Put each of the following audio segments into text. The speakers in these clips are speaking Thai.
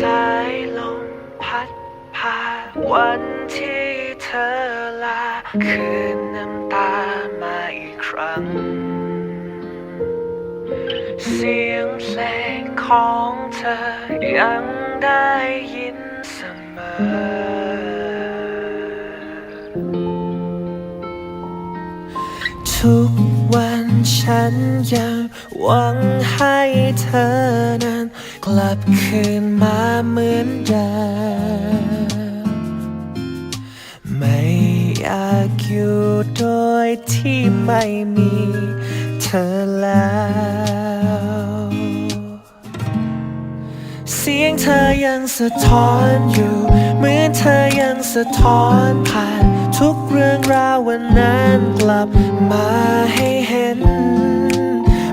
สายลมพัดพาวันที่เธอลา คืนน้ำตามาอีกครั้ง เสียงเพลงของเธอยังได้ยินเสมอ ทุกวันฉันยังหวังให้เธอนั้น กลับคืนมาเหมือนเดิมไม่อยากอยู่โดยที่ไม่มีเธอแล้ว เสียงเธอยังสะท้อนอยู่ เหมือนเธอยังสะท้อนผ่าน ทุกเรื่องราววันนั้นกลับมาให้เห็น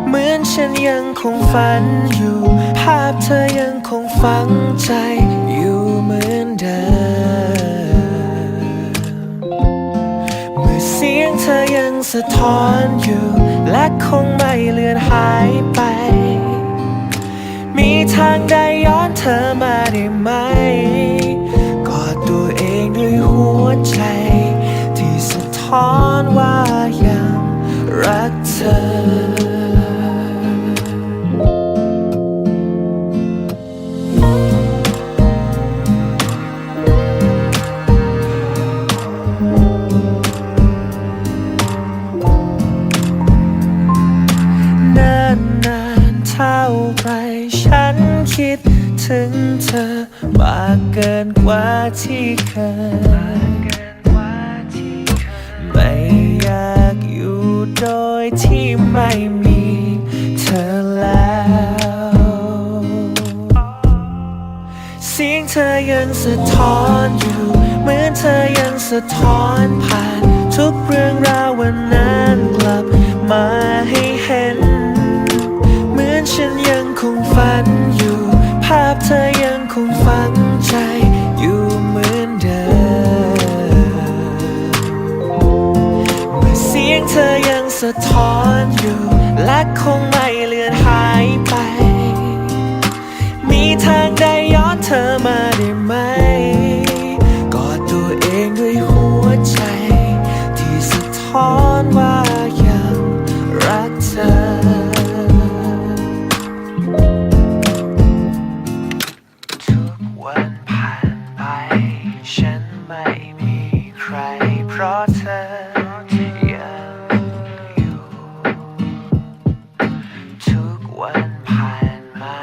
เหมือนฉันยังคงฝันอยู่ ภาพเธอยังคงฝังใจอยู่เหมือนเดิม เมื่อเสียงเธอยังสะท้อนอยู่ อนเธอมาได้ไหม กอดตัวเองด้วยหัวใจ ที่สะท้อนว่ายังรักเธอ ถึงเธอมากเกินกว่าที่เคย ไม่อยากอยู่โดยที่ไม่มีเธอแล้ว เสียงเธอยังสะท้อนอยู่ เหมือนเธอยังสะท้อนผ่าน ทุกเรื่องราววันนั้นกลับมา สะท้อนอยู่ และคงไม่เลือนหายไป มีทางใดย้อนเธอมาได้ไหม กอดตัวเองด้วยหัวใจ ที่สะท้อนว่ายังรักเธอ ทุกวันผ่านไป ฉันไม่มีใครเพราะเธอ วันผ่านมา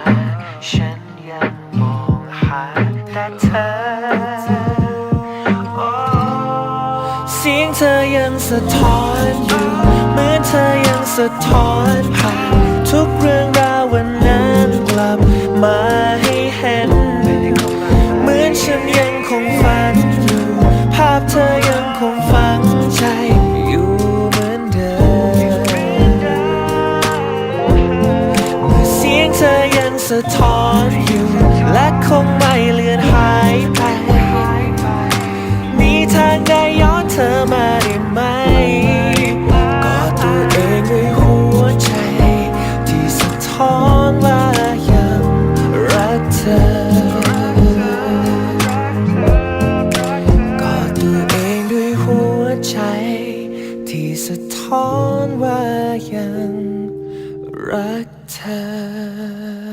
ฉันยังมองหาแต่เธอ oh เสียงเธอยังสะท้อนอยู่เหมือนเธอยังสะท้อนผ่าน สะท้อนอยู่และคงไม่เลือนหายไป มีทางได้ย้อนเธอมาได้ไหมก็ตัวเองด้วยหัวใจ ที่สะท้อนว่ายังรักเธอสะท้อนว่ายังรักเธอ